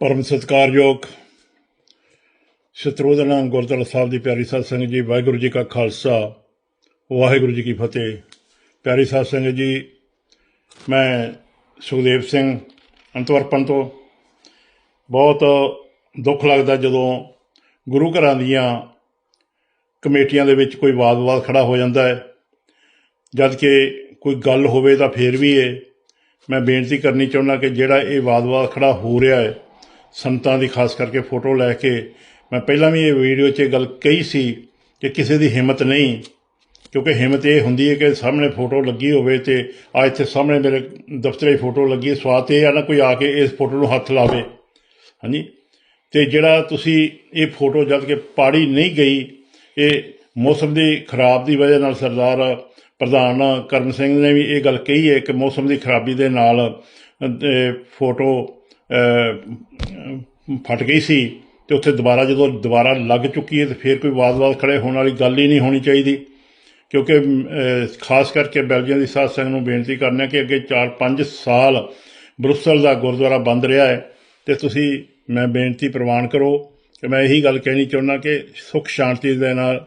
ਪਰਮ ਸਤਿਕਾਰਯੋਗ ਸ਼ਤਰੋਦਨਾ ਗੁਰਦੁਆਰਾ ਸਾਹਿਬ ਦੀ ਪਿਆਰੀ ਸਾਧ ਸੰਗਤ ਜੀ, ਵਾਹਿਗੁਰੂ ਜੀ ਕਾ ਖਾਲਸਾ, ਵਾਹਿਗੁਰੂ ਜੀ ਕੀ ਫਤਿਹ। ਪਿਆਰੀ ਸਾਧ ਸੰਗਤ ਜੀ, ਮੈਂ ਸੁਖਦੇਵ ਸਿੰਘ ਅੰਤਵਰਪਨ ਤੋਂ ਬਹੁਤ ਦੁੱਖ ਲੱਗਦਾ ਜਦੋਂ ਗੁਰੂ ਘਰਾਂ ਦੀਆਂ ਕਮੇਟੀਆਂ ਦੇ ਵਿੱਚ ਕੋਈ ਵਾਦ-ਵਿਵਾਦ ਖੜਾ ਹੋ ਜਾਂਦਾ ਹੈ। ਜਦ ਕਿ ਕੋਈ ਗੱਲ ਹੋਵੇ ਤਾਂ ਫੇਰ ਵੀ ਇਹ ਮੈਂ ਬੇਨਤੀ ਕਰਨੀ ਚਾਹੁੰਦਾ ਕਿ ਜਿਹੜਾ ਇਹ ਵਾਦ-ਵਿਵਾਦ ਖੜਾ ਹੋ ਰਿਹਾ ਹੈ ਸੰਤਾਂ ਦੀ, ਖਾਸ ਕਰਕੇ ਫੋਟੋ ਲੈ ਕੇ, ਮੈਂ ਪਹਿਲਾਂ ਵੀ ਇਹ ਵੀਡੀਓ 'ਚ ਇਹ ਗੱਲ ਕਹੀ ਸੀ ਕਿ ਕਿਸੇ ਦੀ ਹਿੰਮਤ ਨਹੀਂ, ਕਿਉਂਕਿ ਹਿੰਮਤ ਇਹ ਹੁੰਦੀ ਹੈ ਕਿ ਸਾਹਮਣੇ ਫੋਟੋ ਲੱਗੀ ਹੋਵੇ ਤੇ ਆ ਇੱਥੇ ਸਾਹਮਣੇ ਮੇਰੇ ਦਫ਼ਤਰੇ ਫੋਟੋ ਲੱਗੀ ਹੈ ਸਵਾਦ ਇਹ ਆ ਨਾ ਕੋਈ ਆ ਕੇ ਇਸ ਫੋਟੋ ਨੂੰ ਹੱਥ ਲਾਵੇ। ਹਾਂਜੀ? ਤੇ ਜਿਹੜਾ ਤੁਸੀਂ ਇਹ ਫੋਟੋ ਜਦ ਕਿ ਪਾੜੀ ਨਹੀਂ ਗਈ, ਇਹ ਮੌਸਮ ਦੀ ਖਰਾਬ ਦੀ ਵਜ੍ਹਾ ਨਾਲ ਸਰਦਾਰ ਪ੍ਰਧਾਨ ਕਰਨ ਸਿੰਘ ਨੇ ਵੀ ਇਹ ਗੱਲ ਕਹੀ ਹੈ ਕਿ ਮੌਸਮ ਦੀ ਖਰਾਬੀ ਦੇ ਨਾਲ ਫੋਟੋ ਫਟ ਗਈ ਸੀ ਤੇ ਉੱਥੇ ਦੁਬਾਰਾ ਜਦੋਂ ਦੁਬਾਰਾ ਲੱਗ ਚੁੱਕੀ ਹੈ ਤੇ ਫਿਰ ਕੋਈ ਵਾਦ-ਵਾਦ ਖੜੇ ਹੋਣ ਵਾਲੀ ਗੱਲ ਹੀ ਨਹੀਂ ਹੋਣੀ ਚਾਹੀਦੀ। ਕਿਉਂਕਿ ਖਾਸ ਕਰਕੇ ਬੈਲਜੀਅਮ ਦੀ ਸਾਧ ਸੰਗਤ ਨੂੰ ਬੇਨਤੀ ਕਰਨਾ ਕਿ ਅੱਗੇ 4-5 ਸਾਲ ਬਰੁਸਲ ਦਾ ਗੁਰਦੁਆਰਾ ਬੰਦ ਰਿਹਾ ਹੈ ਤੇ ਤੁਸੀਂ, ਮੈਂ ਬੇਨਤੀ ਪ੍ਰਵਾਨ ਕਰੋ ਕਿ ਮੈਂ ਇਹੀ ਗੱਲ ਕਹਿਣੀ ਚਾਹੁੰਦਾ ਕਿ ਸੁਖ ਸ਼ਾਂਤੀ ਦੇ ਨਾਲ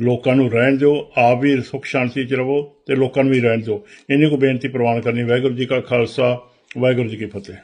ਲੋਕਾਂ ਨੂੰ ਰਹਿਣ ਦਿਓ, ਆਪ ਵੀ ਸੁਖ ਸ਼ਾਂਤੀ ਚ ਰਹੋ ਤੇ ਲੋਕਾਂ ਨੂੰ ਵੀ ਰਹਿਣ ਦਿਓ। ਇੰਨੀ ਕੋ ਬੇਨਤੀ ਪ੍ਰਵਾਨ ਕਰਨੀ ਵਾਹਿਗੁਰੂ ਜੀ ਕਾ ਖਾਲਸਾ, ਵਾਹਿਗੁਰੂ ਜੀ ਕੀ ਫਤਿਹ।